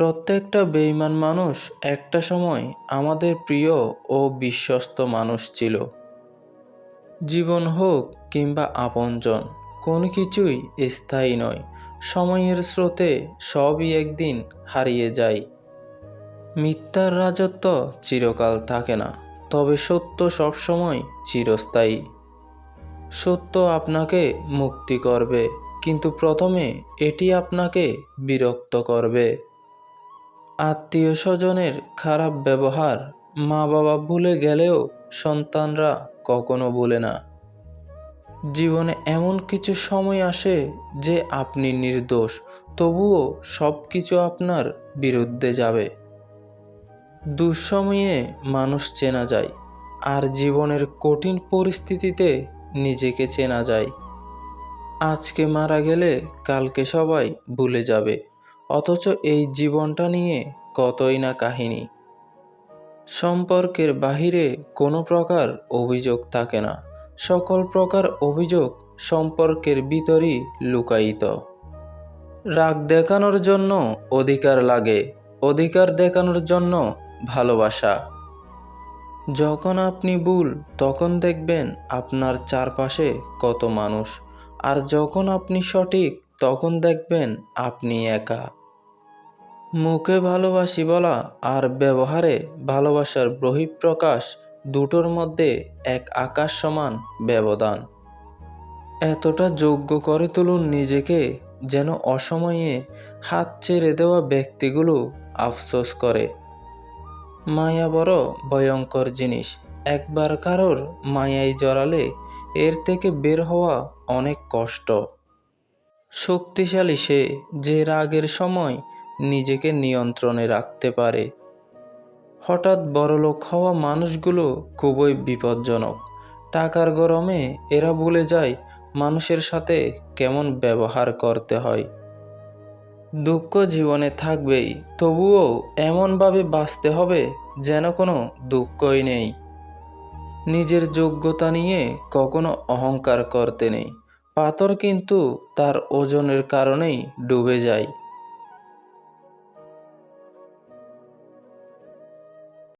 প্রত্যেকটা বেইমান মানুষ একটা সময় আমাদের প্রিয় ও বিশ্বস্ত মানুষ ছিল। জীবন হোক কিংবা আপনজন, কোনো কিছুই স্থায়ী নয়। সময়ের স্রোতে সবই একদিন হারিয়ে যায়। মিথ্যার রাজত্ব চিরকাল থাকে না, তবে সত্য সবসময় চিরস্থায়ী। সত্য আপনাকে মুক্তি করবে, কিন্তু প্রথমে এটি আপনাকে বিরক্ত করবে। আত্মীয় স্বজনের খারাপ ব্যবহার মা বাবা ভুলে গেলেও সন্তানরা কখনো ভুলে না। জীবনে এমন কিছু সময় আসে যে আপনি নির্দোষ, তবুও সব কিছু আপনার বিরুদ্ধে যাবে। দুঃসময়ে মানুষ চেনা যায় আর জীবনের কঠিন পরিস্থিতিতে নিজেকে চেনা যায়। আজকে মারা গেলে কালকে সবাই ভুলে যাবে। অথচ এই জীবনটা নিয়ে কতই না কাহিনী। সম্পর্কের বাহিরে কোনো প্রকার অভিযোগ থাকে না। সকল প্রকার অভিযোগ সম্পর্কের ভিতরই লুকায়িত। রাগ দেখানোর জন্য অধিকার লাগে, অধিকার দেখানোর জন্য ভালোবাসা। যখন আপনি ভুল, তখন দেখবেন আপনার চারপাশে কত মানুষ। আর যখন আপনি সঠিক, তখন দেখবেন আপনি একা। মুখে ভালোবাসি বলা আর ব্যবহারে ভালোবাসার বহিঃপ্রকাশ দুটোর মধ্যে এক আকাশ সমান ব্যবধান। এতটা যোগ্য করে তুলুন নিজেকে যেন অসময়ে হাত ছেড়ে দেওয়া ব্যক্তিগুলো আফসোস করে। মায়া বড় ভয়ঙ্কর জিনিস, একবার কারোর মায়ায় জড়ালে এর থেকে বের হওয়া অনেক কষ্ট। শক্তিশালী সে যে রাগের সময় নিজেকে নিয়ন্ত্রণে রাখতে পারে। হঠাৎ বড়লোক হওয়া মানুষগুলো খুবই বিপজ্জনক। টাকার গরমে এরা ভুলে যায় মানুষের সাথে কেমন ব্যবহার করতে হয়। দুঃখ জীবনে থাকবেই, তবুও এমনভাবে বাঁচতে হবে যেন কোনো দুঃখই নেই। নিজের যোগ্যতা নিয়ে কখনো অহংকার করতে নেই। পাথর কিন্তু তার ওজনের কারণেই ডুবে যায়।